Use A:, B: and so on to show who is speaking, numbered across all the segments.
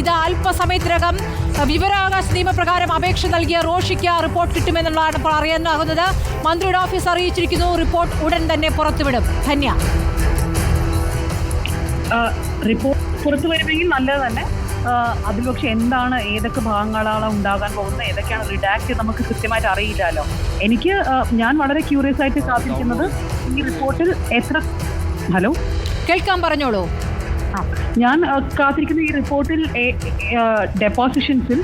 A: ഇത് അല്പസമയത്തിനകം വിവരാവകാശ നിയമപ്രകാരം അപേക്ഷ നൽകിയ റോഷിക്ക് റിപ്പോർട്ട് കിട്ടുമെന്നുള്ളതാണ് ഇപ്പോൾ അറിയാനാകുന്നത്. മന്ത്രിയുടെ ഓഫീസ് അറിയിച്ചിരിക്കുന്നു. റിപ്പോർട്ട് ഉടൻ തന്നെ പുറത്തുവിടും. ധന്യ.
B: റിപ്പോർട്ട് പുറത്തു വരുമെങ്കിൽ നല്ലത് തന്നെ. അതിൽ പക്ഷെ എന്താണ് ഏതൊക്കെ ഭാഗങ്ങളാണ് ഉണ്ടാകാൻ പോകുന്നത് ഏതൊക്കെയാണ് റിഡാക്ട് നമുക്ക് കൃത്യമായിട്ട് അറിയില്ലല്ലോ. എനിക്ക് ഞാൻ വളരെ ക്യൂറിയസ് ആയിട്ട് കാത്തിരിക്കുന്നത് ഈ റിപ്പോർട്ടിൽ എത്ര ഹലോ?
A: കേൾക്കാൻ പറഞ്ഞോളൂ.
B: ഞാൻ കാത്തിരിക്കുന്ന ഈ റിപ്പോർട്ടിൽ ഡെപ്പോസിഷൻസിൽ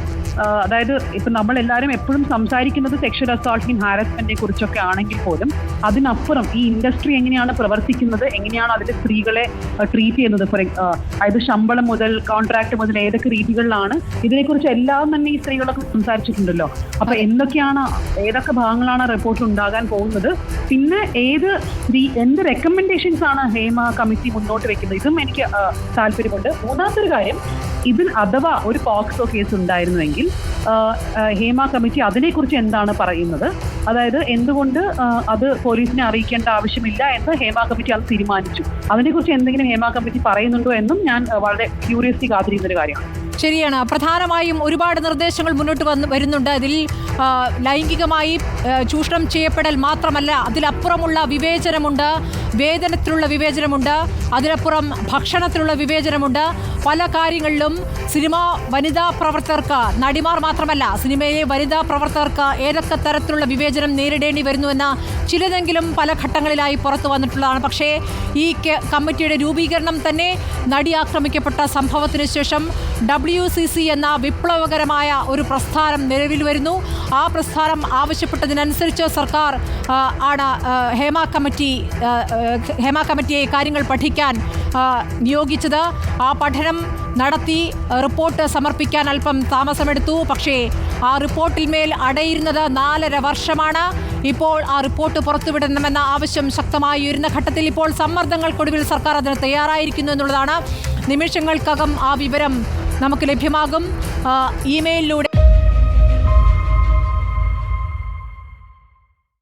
B: അതായത് ഇപ്പം നമ്മൾ എല്ലാവരും എപ്പോഴും സംസാരിക്കുന്നത് സെക്ഷൽ അസോൾട്ടിങ് ഹാരസ്മെന്റിനെ കുറിച്ചൊക്കെ ആണെങ്കിൽ പോലും അതിനപ്പുറം ഈ ഇൻഡസ്ട്രി എങ്ങനെയാണ് പ്രവർത്തിക്കുന്നത് എങ്ങനെയാണ് അതിലെ സ്ത്രീകളെ ട്രീറ്റ് ചെയ്യുന്നത്? ഫോർ അതായത് ശമ്പളം മുതൽ കോൺട്രാക്ട് മുതൽ ഏതൊക്കെ രീതികളിലാണ് ഇതിനെക്കുറിച്ച് എല്ലാം തന്നെ ഈ സ്ത്രീകളൊക്കെ സംസാരിച്ചിട്ടുണ്ടല്ലോ. അപ്പൊ എന്തൊക്കെയാണ് ഏതൊക്കെ ഭാഗങ്ങളാണ് റിപ്പോർട്ട് ഉണ്ടാകാൻ പോകുന്നത്? പിന്നെ ഏത് എന്ത് റെക്കമെൻഡേഷൻസ് ആണ് ഹേമ കമ്മിറ്റി മുന്നോട്ട് വെക്കുന്നത്? ഇതും എനിക്ക് താല്പര്യമുണ്ട്. മൂന്നാമത്തെ കാര്യം ഇതിൽ അഥവാ ഒരു പോക്സോ കേസ് ഉണ്ടായിരുന്നുവെങ്കിൽ ഹേമ കമ്മിറ്റി അതിനെക്കുറിച്ച് എന്താണ് പറയുന്നത്? അതായത് എന്തുകൊണ്ട് അത് പോലീസിനെ അറിയിക്കേണ്ട ആവശ്യമില്ല എന്ന് ഹേമ കമ്മിറ്റി അത് തീരുമാനിച്ചു. അതിനെക്കുറിച്ച് എന്തെങ്കിലും ഹേമ കമ്മിറ്റി പറയുന്നുണ്ടോ എന്നും ഞാൻ വളരെ ക്യൂരിയസ്ലി കാത്തിരിക്കുന്ന ഒരു കാര്യമാണ്.
A: ശരിയാണ്. പ്രധാനമായും ഒരുപാട് നിർദ്ദേശങ്ങൾ മുന്നോട്ട് വന്ന് വരുന്നുണ്ട്. അതിൽ ലൈംഗികമായി ചൂഷണം ചെയ്യപ്പെടൽ മാത്രമല്ല അതിലപ്പുറമുള്ള വിവേചനമുണ്ട്. വേതനത്തിലുള്ള വിവേചനമുണ്ട്. അതിലപ്പുറം ഭക്ഷണത്തിലുള്ള വിവേചനമുണ്ട്. പല കാര്യങ്ങളിലും സിനിമ വനിതാ പ്രവർത്തകർക്ക് നടിമാർ മാത്രമല്ല സിനിമയിലെ വനിതാ പ്രവർത്തകർക്ക് ഏതൊക്കെ തരത്തിലുള്ള വിവേചനം നേരിടേണ്ടി വരുന്നുവെന്ന് ചിലതെങ്കിലും പല ഘട്ടങ്ങളിലായി പുറത്തു വന്നിട്ടുള്ളതാണ്. പക്ഷേ ഈ കമ്മിറ്റിയുടെ രൂപീകരണം തന്നെ നടി ആക്രമിക്കപ്പെട്ട സംഭവത്തിന് ശേഷം ഡബ്ല്യു സി സി എന്ന വിപ്ലവകരമായ ഒരു പ്രസ്ഥാനം നിലവിൽ വരുന്നു. ആ പ്രസ്ഥാനം ആവശ്യപ്പെട്ടതിനനുസരിച്ച് സർക്കാർ ആണ് ഹേമ കമ്മിറ്റി ഹേമ കമ്മിറ്റിയെ കാര്യങ്ങൾ പഠിക്കാൻ നിയോഗിച്ചത്. ആ പഠനം നടത്തി റിപ്പോർട്ട് സമർപ്പിക്കാൻ അല്പം താമസമെടുത്തു. പക്ഷേ ആ റിപ്പോർട്ടിന്മേൽ അടയിരുന്നത് നാലര വർഷമാണ്. ഇപ്പോൾ ആ റിപ്പോർട്ട് പുറത്തുവിടണമെന്ന ആവശ്യം ശക്തമായി ഉയരുന്ന ഘട്ടത്തിൽ ഇപ്പോൾ സമ്മർദ്ദങ്ങൾക്കൊടുവിൽ സർക്കാർ അതിന് തയ്യാറായിരിക്കുന്നു എന്നുള്ളതാണ്. നിമിഷങ്ങൾക്കകം ആ വിവരം നമുക്ക് ലഭ്യമാകും. ഇമെയിലിലൂടെ